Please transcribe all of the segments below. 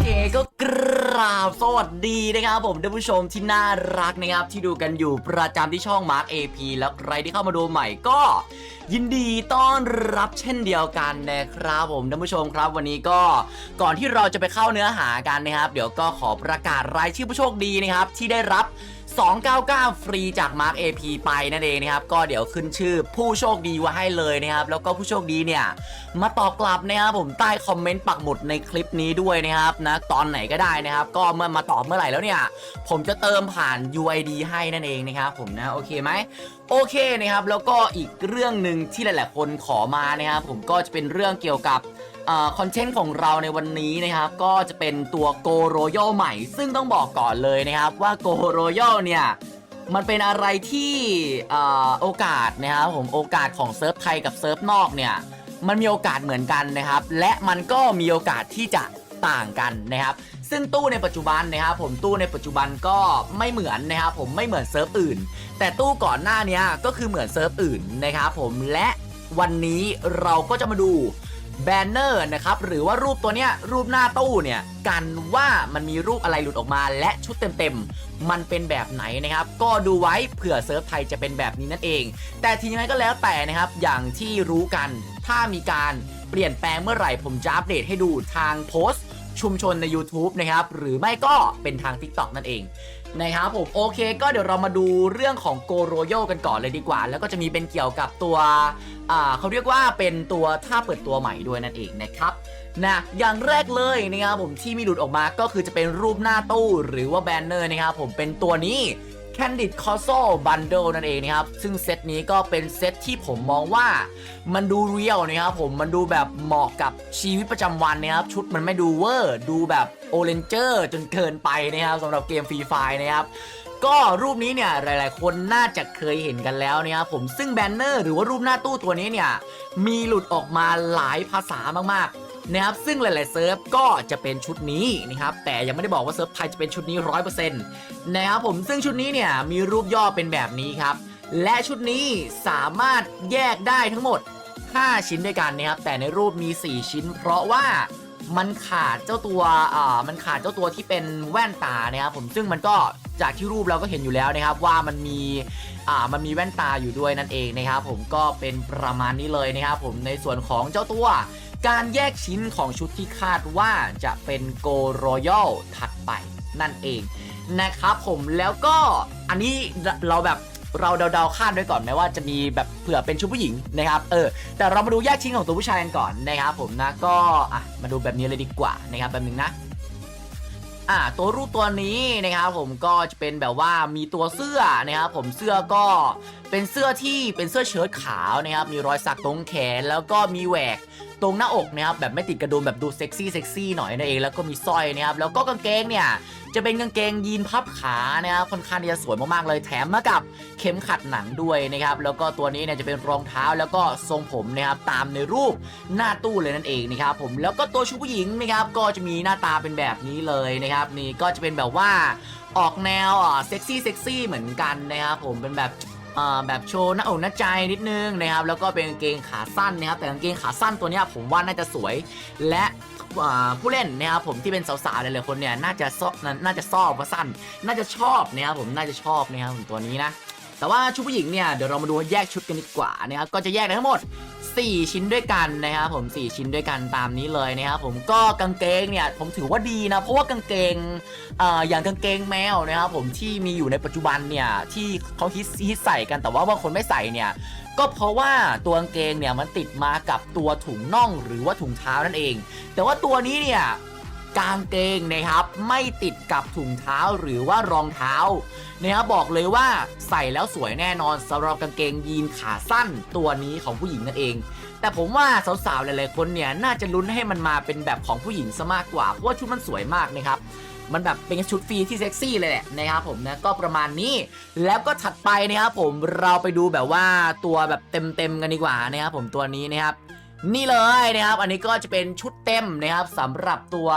เคก็กราบสวัสดีนะครับผมท่านผู้ชมที่น่ารักนะครับ ที่ดูกันอยู่ประจำที่ช่อง Mark AP แล้วใครที่เข้ามาดูใหม่ก็ ยินดีต้อนรับเช่นเดียวกันนะครับผมท่านผู้ชมครับวันนี้ก็ก่อนที่เราจะไปเข้าเนื้อหากันนะครับ เดี๋ยวก็ขอประกาศรายชื่อผู้โชคดีนะครับที่ได้รับ 299 ฟรีจาก Mark AP ไปนั่นเองนะครับก็เดี๋ยวขึ้นชื่อผู้โชคดีไว้ให้เลยนะครับแล้วก็ผู้โชคดีเนี่ยมาตอบกลับนะครับผมใต้คอมเมนต์ปักหมุดในคลิปนี้ด้วยนะครับนะตอนไหนก็ได้นะครับ ก็เมื่อมาตอบเมื่อไหร่แล้วเนี่ย ผมจะเติมผ่าน UID ให้นั่นเองนะครับผมนะโอเคไหมโอเคนะครับแล้วก็อีกเรื่องหนึ่งที่หลาย ๆ คนขอมานะครับผมก็จะเป็นเรื่องเกี่ยวกับ คอนเทนต์ของเราในวันนี้นะครับ ก็จะเป็นตัว Go Royal ใหม่ ซึ่งต้องบอกก่อนเลยนะครับว่า Go Royal เนี่ยมันเป็นอะไรที่โอกาสนะครับผมโอกาสของเซิร์ฟไทยกับเซิร์ฟนอกเนี่ยมันมีโอกาสเหมือนกันนะครับ และมันก็มีโอกาสที่จะต่างกันนะครับ ซึ่งตู้ในปัจจุบันนะครับ ผมตู้ในปัจจุบันก็ไม่เหมือนนะครับผมไม่เหมือนเซิร์ฟอื่น แต่ตู้ก่อนหน้านี้ก็คือเหมือนเซิร์ฟอื่นนะครับ ผมและวันนี้เราก็จะมาดู แบนเนอร์นะครับหรือว่ารูปตัวเนี้ยรูปหน้าตู้เนี่ยกันว่ามันมีรูปอะไรหลุดออกมาและชุดเต็มๆ มันเป็นแบบไหนนะครับ ก็ดูไว้เผื่อเซิร์ฟไทยจะเป็นแบบนี้นั่นเอง แต่ทีนี้ก็แล้วแต่นะครับอย่างที่รู้กัน ถ้ามีการเปลี่ยนแปลงเมื่อไหร่ผมจะอัปเดตให้ดูทางโพสต์ชุมชนใน YouTube นะครับ หรือไม่ก็เป็นทาง TikTok นั่นเอง นะครับผมโอเค ก็เดี๋ยวเรามาดูเรื่องของโกโรโยกันก่อนเลยดีกว่า แล้วก็จะมีเป็นเกี่ยวกับตัวอ่าเขาเรียกว่าเป็นตัวท่าเปิดตัวใหม่ด้วยนั่นเองนะครับนะอย่างแรกเลยนะครับผมที่มีหลุดออกมาก็คือจะเป็นรูปหน้าตู้หรือว่าแบนเนอร์นะครับผมเป็นตัวนี้ Candid c o s o Bundle นั่นเองนะครับ ซึ่งเซตนี้ก็เป็นเซตที่ผมมองว่ามันดูเรียลนะครับผมมันดูแบบเหมาะกับชีวิตประจำวันนะครับ ชุดมันไม่ดูเวอร์ ดูแบบโอเ n นเจอร์จนเกินไปนะครับสำหรับเกมฟรีไฟนะครับก็รูปนี้เนี่ยหลาย ๆ คนน่าจะเคยเห็นกันแล้วนะครับผมซึ่งแบนเนอร์หรือว่ารูปหน้าตู้ตัวนี้เนี่ยมีหลุดออกมาหลายภาษามาก ๆ นะครับซึ่งหลาย ๆ เซิร์ฟก็จะเป็นชุดนี้นะครับแต่ยังไม่ได้บอกว่าเซิร์ฟไทยจะเป็นชุดนี้ 100%นะครับผมซึ่งชุดนี้เนี่ยมีรูปย่อเป็นแบบนี้ครับและชุดนี้สามารถแยกได้ทั้งหมด 5 ชิ้นด้วยกันนะครับแต่ในรูปมี 4 ชิ้น เพราะว่ามันขาดเจ้าตัวอ่ามันขาดเจ้าตัวที่เป็นแว่นตานะครับผมซึ่งมันก็จากที่รูปเราก็เห็นอยู่แล้วนะครับว่ามันมีอ่ามันมีแว่นตาอยู่ด้วยนั่นเองนะครับผมก็เป็นประมาณนี้เลยนะครับผมในส่วนของเจ้าตัว การแยกชิ้นของชุดที่คาดว่าจะเป็นโกรอยัลถัดไปนั่นเองนะครับผมแล้วก็อันนี้เราแบบเราเดาๆคาดไว้ก่อนไหมว่าจะมีแบบเผื่อเป็นชุดผู้หญิงนะครับเออแต่เรามาดูแยกชิ้นของตัวผู้ชายกันก่อนนะครับผมนะก็อะมาดูแบบนี้เลยดีกว่านะครับแบบนึงนะอ่าตัวรูปตัวนี้นะครับผมก็จะเป็นแบบว่ามีตัวเสื้อนะครับผมเสื้อก็ เป็นเสื้อที่เป็นเสื้อเชิ้ตขาวนะครับ มีรอยสักตรงแขนแล้วก็มีแหวกตรงหน้าอกนะครับแบบไม่ติดกระดุมแบบดูเซ็กซี่เซ็กซี่หน่อยนั่นเองแล้วก็มีสร้อยนะครับแล้วก็กางเกงเนี่ยจะเป็นกางเกงยีนพับขานะครับค่อนข้างที่จะสวยมากๆเลยแถมมากับเข็มขัดหนังด้วยนะครับแล้วก็ตัวนี้เนี่ยจะเป็นรองเท้าแล้วก็ทรงผมนะครับตามในรูปหน้าตู้เลยนั่นเองนะครับผมแล้วก็ตัวชุดผู้หญิงนะครับก็จะมีหน้าตาเป็นแบบนี้เลยนะครับนี่ก็จะเป็นแบบว่าออกแนวเซ็กซี่เซ็กซี่เหมือนกันนะครับผมเป็นแบบ แบบโชว์หน้าอกหน้าใจนิดนึงนะครับแล้วก็เป็นกางเกงขาสั้นนะครับแต่กางเกงขาสั้นตัวนี้ผมว่าน่าจะสวย และอ่าผู้เล่นนะครับผมที่เป็นสาวๆหลายๆคนเนี่ยน่าจะซอน่าจะชอบว่าสั้น น่าจะชอบนะครับผมน่าจะชอบนะครับผมตัวนี้นะ แต่ว่าชุดผู้หญิงเนี่ยเดี๋ยวเรามาดูแยกชุดกันดีกว่านะครับก็จะแยกได้ทั้งหมด 4 ชิ้นด้วยกันนะครับผม 4 ชิ้นด้วยกันตามนี้เลยนะครับผมก็กางเกงเนี่ยผมถือว่าดีนะเพราะว่ากางเกงเอ่ออย่างกางเกงแมวนะครับผมที่มีอยู่ในปัจจุบันเนี่ยที่เขาฮิตฮิตใส่กันแต่ว่าบางคนไม่ใส่เนี่ยก็เพราะว่าตัวกางเกงเนี่ยมันติดมากับตัวถุงน่องหรือว่าถุงเท้านั่นเอง แต่ว่าตัวนี้เนี่ย กางเกงนะครับไม่ติดกับถุงเท้าหรือว่ารองเท้านะครับบอกเลยว่าใส่แล้วสวยแน่นอนสำหรับกางเกงยีนขาสั้นตัวนี้ของผู้หญิงนั่นเอง แต่ผมว่าสาวๆหลายๆคนเนี่ยน่าจะลุ้นให้มันมาเป็นแบบของผู้หญิงซะมากกว่าเพราะว่าชุดมันสวยมากนะครับมันแบบเป็นชุดฟรีที่เซ็กซี่เลยแหละนะครับผมนะก็ประมาณนี้ แล้วก็ถัดไปนะครับผมเราไปดูแบบว่าตัวแบบเต็มๆกันดีกว่านะครับผมตัวนี้นะครับ นี่เลยนะครับ อันนี้ก็จะเป็นชุดเต็มนะครับสำหรับตัว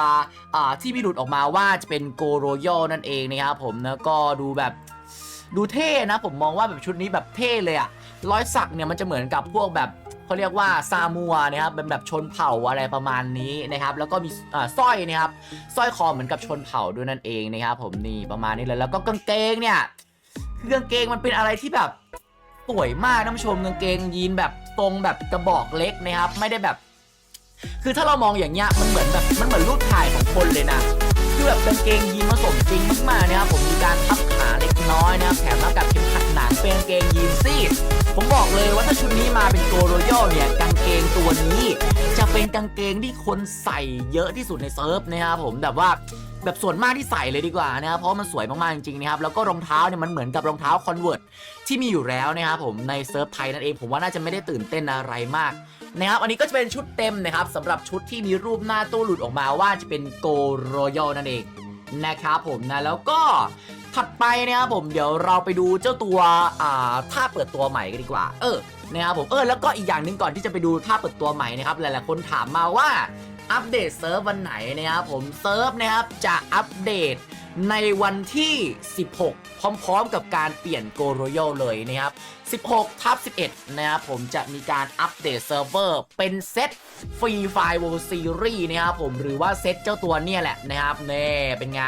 ที่มีหลุดออกมาว่าจะเป็นโกโรโยนั่นเองนะครับผมนะก็ดูแบบดูเท่นะ ผมมองว่าแบบชุดนี้แบบเท่เลยอะรอยสักเนี่ยมันจะเหมือนกับพวกแบบเขาเรียกว่าซามัวนะครับเป็นแบบชนเผ่าอะไรประมาณนี้นะครับ แล้วก็มีสร้อยนะครับสร้อยคอเหมือนกับชนเผ่าด้วยนั่นเองนะครับผมนี่ประมาณนี้เลยแล้วก็กางเกงเนี่ยคือกางเกงมันเป็นอะไรที่แบบสวยมากท่านผู้ชมกางเกงยีนแบบ ตรงแบบกระบอกเล็กนะครับ ไม่ได้แบบ คือถ้าเรามองอย่างเงี้ยมันเหมือนแบบมันเหมือนรูปถ่ายของคนเลยนะคือแบบกางเกงยีนผสมจริงมากๆนะครับผมมีการพับขาเล็กน้อยนะครับแถมแล้วกับเข็ม เป็นกางเกงยีนซีดผมบอกเลยว่าถ้าชุดนี้มาเป็นโกโรโยเนี่ยกางเกงตัวนี้ จะเป็นกางเกงที่คนใส่เยอะที่สุดในเซิร์ฟนะครับผมแบบว่าแบบส่วนมากที่ใส่เลยดีกว่านะครับเพราะมันสวยมากๆจริงๆนะครับแล้วก็รองเท้าเนี่ยมันเหมือนกับรองเท้าคอนเวิร์ตที่มีอยู่แล้วนะครับผมในเซิร์ฟไทยนั่นเองผมว่าน่าจะไม่ได้ตื่นเต้นอะไรมากนะครับอันนี้ก็จะเป็นชุดเต็มนะครับสำหรับชุดที่มีรูปหน้าตู้หลุดออกมาว่าจะเป็นโกโรโยนั่นเอง นะครับผมนะแล้วก็ถัดไปนะครับผมเดี๋ยวเราไปดูเจ้าตัวอ่าท่าเปิดตัวใหม่กันดีกว่า เออนะครับผมเออแล้วก็อีกอย่างหนึ่งก่อนที่จะไปดูท่าเปิดตัวใหม่นะครับหลายๆคนถามมาว่าอัปเดตเซิร์ฟวันไหนนะครับผมเซิร์ฟนะครับจะอัปเดต ในวันที่ 16 พร้อมๆ กับการเปลี่ยนโกโรโยเลยนะครับ 16 ทับ 11 นะครับผมจะมีการอัปเดตเซิร์ฟเวอร์เป็นเซตฟรีไฟล์ World Series นะครับผมหรือว่าเซตเจ้าตัวเนี่ยแหละนะครับเน่เป็นไง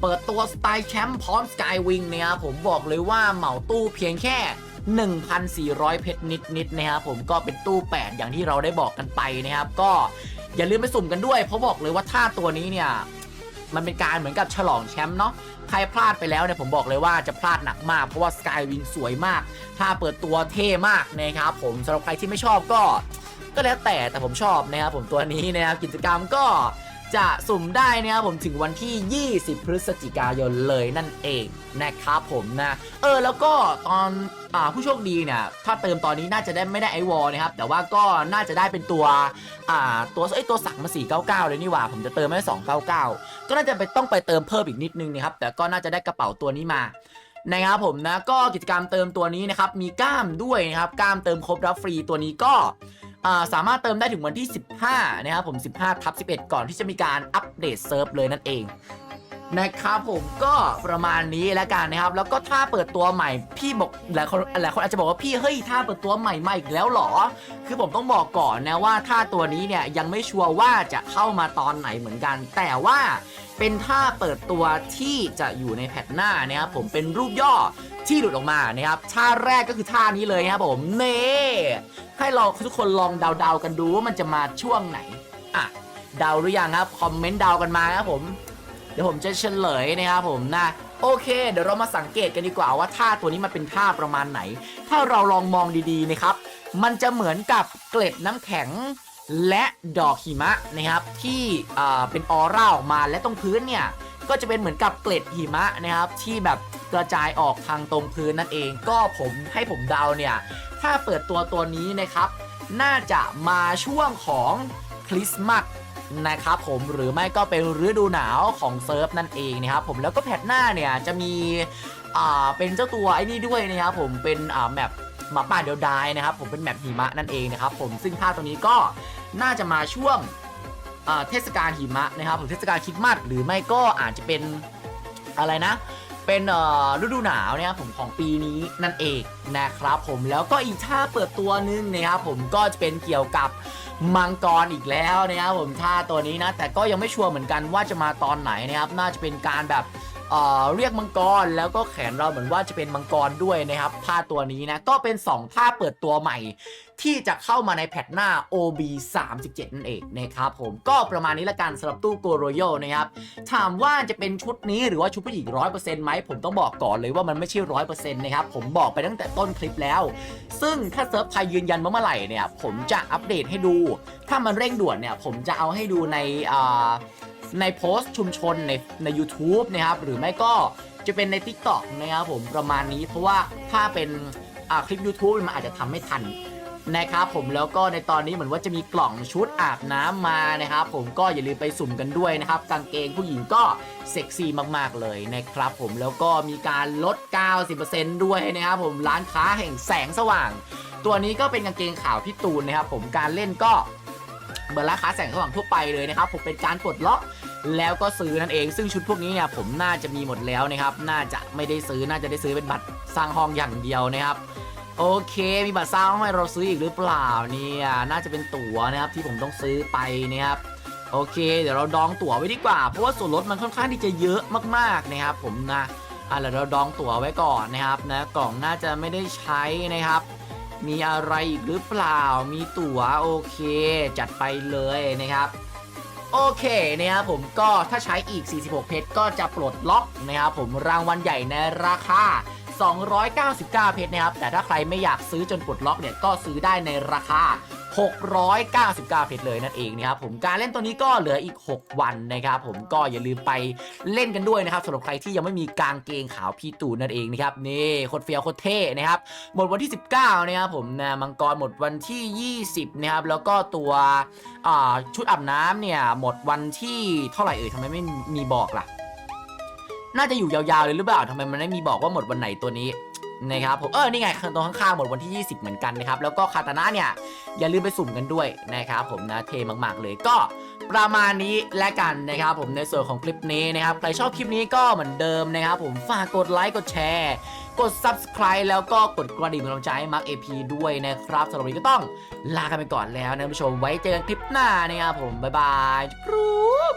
เปิดตัวสไตล์แชมป์พร้อมสกายวิงนะครับผมบอกเลยว่าเหมาตู้เพียงแค่ 1,400 เพชรนิดๆนะครับผมก็เป็นตู้ 8 อย่างที่เราได้บอกกันไปนะครับ ก็อย่าลืมไปสุ่มกันด้วย เพราะบอกเลยว่าท่าตัวนี้เนี่ย มันเป็นการเหมือนกับฉลองแชมป์เนาะใครพลาดไปแล้วเนี่ยผมบอกเลยว่าจะพลาดหนักมาก เพราะว่าสกายวิงสวยมากท่าเปิดตัวเท่มากนะครับผมสำหรับใครที่ไม่ชอบก็ ก็แล้วแต่แต่ผมชอบนะครับผมตัวนี้นะครับกิจกรรมก็ จะสุ่มได้นะครับผมถึงวันที่ 20 พฤศจิกายนเลยนั่นเองนะครับผมนะเออแล้วก็ตอนอ่าผู้โชคดีเนี่ยถ้าเติมตอนนี้น่าจะได้ไม่ได้ไอวอลนะครับแต่ว่าก็น่าจะได้เป็นตัวอ่าตัวไอตัวสั่งมา499 เลยนี่หว่า ผมจะเติมให้299 ก็น่าจะไปต้องไปเติมเพิ่มอีกนิดนึงนะครับแต่ก็น่าจะได้กระเป๋าตัวนี้มานะครับผมนะก็กิจกรรมเติมตัวนี้นะครับมีกล้ามด้วยนะครับกล้ามเติมครบรับฟรีตัวนี้ก็ สามารถเติมได้ถึงวันที่ 15 นะครับผม 15ทับ11 ก่อนที่จะมีการอัปเดตเซิร์ฟเลยนั่นเอง นะครับผมก็ประมาณนี้แล้วกันนะครับ แล้วก็ถ้าเปิดตัวใหม่พี่บอกหลายคนหลายคนอาจจะบอกว่าพี่เฮ้ยถ้าเปิดตัวใหม่มาอีกแล้วหรอ คือผมต้องบอกก่อนนะว่าถ้าตัวนี้เนี่ยยังไม่ชัวร์ว่าจะเข้ามาตอนไหนเหมือนกัน แต่ว่าเป็นท่าเปิดตัวที่จะอยู่ในแพทหน้านะครับผมเป็นรูปย่อที่หลุดออกมานะครับท่าแรกก็คือท่านี้เลยครับผมเน่ให้เราทุกคนลองเดาๆกันดูว่ามันจะมาช่วงไหนอะเดาหรือยังครับคอมเมนต์เดากันมาครับผม เดี๋ยวผมจะเฉลยนะครับผมนะโอเค เดี๋ยวเรามาสังเกตกันดีกว่าว่าท่าตัวนี้มันเป็นท่าประมาณไหน ถ้าเราลองมองดีๆนะครับ มันจะเหมือนกับเกล็ดน้ำแข็งและดอกหิมะนะครับ ที่เป็นออร่าออกมาและตรงพื้นเนี่ยก็จะเป็นเหมือนกับเกล็ดหิมะนะครับ ที่แบบกระจายออกทางตรงพื้นนั่นเอง ก็ผมให้ผมเดาเนี่ยถ้าเปิดตัวตัวนี้นะครับ น่าจะมาช่วงของคริสต์มาส นะครับผมหรือไม่ก็เป็นฤดูหนาวของเซิร์ฟนั่นเองนะครับผมแล้วก็แพทหน้าเนี่ยจะมีอ่าเป็นเจ้าตัวไอ้นี่ด้วยนะครับผมเป็นอ่าแมปหมาป่าเดียวดายนะครับผมเป็นแมปหิมะนั่นเองนะครับผมซึ่งภาคตัวนี้ก็น่าจะมาช่วงอ่าเทศกาลหิมะนะครับผมเทศกาลคริสต์มาสหรือไม่ก็อาจจะเป็นอะไรนะ เป็นเอ่อฤดูหนาวนะครับผมของปีนี้นั่นเองนะครับผมแล้วก็อีกท่าเปิดตัวหนึงนะครับผมก็จะเป็นเกี่ยวกับ มังกรอีกแล้วนะครับผมท่าตัวนี้นะ แต่ก็ยังไม่ชัวร์เหมือนกันว่าจะมาตอนไหนนะครับ น่าจะเป็นการแบบ เรียกมังกรแล้วก็แขนเราเหมือนว่าจะเป็นมังกรด้วยนะครับท่าตัวนี้นะก็เป็น2ท่าเปิดตัวใหม่ ที่จะเข้ามาในแพทหน้า OB 37นั่นเองนะครับผมก็ประมาณนี้ละกันสำหรับตู้โกโรโยนะครับถามว่าจะเป็นชุดนี้หรือว่าชุดผู้หญิงร้อยเปอร์เซ็นต์ไหมผมต้องบอกก่อนเลยว่ามันไม่ใช่ร้อยเปอร์เซ็นต์นะครับผมบอกไปตั้งแต่ต้นคลิปแล้ว ซึ่งถ้าเซิร์ฟไทยยืนยันว่าเมื่อไหร่เนี่ยผมจะอัปเดตให้ดู ถ้ามันเร่งด่วนเนี่ยผมจะเอาให้ดูใน ในโพสต์ชุมชนในใน u t u b e นะครับหรือไม่ก็จะเป็นใน TikTok นะครับผมประมาณนี้เพราะว่าถ้าเป็นคลิป YouTube มันอาจจะทำไม่ทันนะครับผมแล้วก็ในตอนนี้เหมือนว่าจะมีกล่องชุดอาบน้ำมานะครับผมก็อย่าลืมไปสุ่มกันด้วยนะครับกางเกงผู้หญิงก็เซ็กซี่มากๆเลยนะครับผมแล้วก็มีการลด 90%ด้วยนะครับผมร้านค้าแห่งแสงสว่าง ตัวนี้ก็เป็นกางเกงขาวพี่ตูนนะครับผมการเล่นก็ เหมือนร้านค้าแสงสว่างทั่วไปเลยนะครับผมเป็นการปลดล็อกแล้วก็ซื้อนั่นเอง ซึ่งชุดพวกนี้เนี่ยผมน่าจะมีหมดแล้วนะครับ น่าจะไม่ได้ซื้อน่าจะได้ซื้อเป็นบัตรสร้างห้องอย่างเดียวนะครับโอเค มีบัตรซ่างให้เราซื้ออีกหรือเปล่าเนี่ยน่าจะเป็นตั๋วนะครับที่ผมต้องซื้อไปนะครับโอเค เดี๋ยวเราดองตั๋วไว้ดีกว่า เพราะว่าส่วนลดมันค่อนข้างที่จะเยอะมากๆนะครับ ผมนะอะเดี๋ยวเราดองตั๋วไว้ก่อนนะครับนะกล่องน่าจะไม่ได้ใช้นะครับ มีอะไรอีกหรือเปล่า มีตั๋วโอเค จัดไปเลยนะครับ โอเคนะครับผมก็ถ้าใช้อีก 46 เพชรก็จะปลดล็อกนะครับผมรางวัลใหญ่ในราคา 299 เพชรนะครับ แต่ถ้าใครไม่อยากซื้อจนปลดล็อกเนี่ยก็ซื้อได้ในราคา 699 เพชรเลยนั่นเองนะครับผมการเล่นตัวนี้ก็เหลืออีก 6 วันนะครับผมก็อย่าลืมไปเล่นกันด้วยนะครับสำหรับใครที่ยังไม่มีกางเกงขาวพี่ตูนนั่นเองนะครับนี่โคตรเฟี้ยวโคตรเท่นะครับหมดวันที่ 19นะครับผมนะมังกรหมดวันที่ 20นะครับแล้วก็ตัวชุดอาบน้ำเนี่ยหมดวันที่เท่าไหร่เอ่ยทำไมไม่มีบอกล่ะ น่าจะอยู่ยาวๆเลยหรือเปล่าทำไมมันไม่มีบอกว่าหมดวันไหนตัวนี้ นะครับผมเออนี่ไงตรงข้างๆหมดวันที่ 20 เหมือนกันนะครับแล้วก็คาตานะเนี่ยอย่าลืมไปสุ่มกันด้วยนะครับผมนะเทมาก ๆ เลยก็ประมาณนี้และกันนะครับผมในส่วนของคลิปนี้นะครับใครชอบคลิปนี้ก็เหมือนเดิมนะครับผมฝากกดไลค์กดแชร์กด subscribe แล้วก็กดกระดิ่งเป็นกำลังใจให้มาร์คเอพีด้วยนะครับสำหรับวันนี้ก็ต้องลากันไปก่อนแล้วนะคุณผู้ชมไว้เจอกันคลิปหน้านะครับผมบ๊ายบายจุ๊บ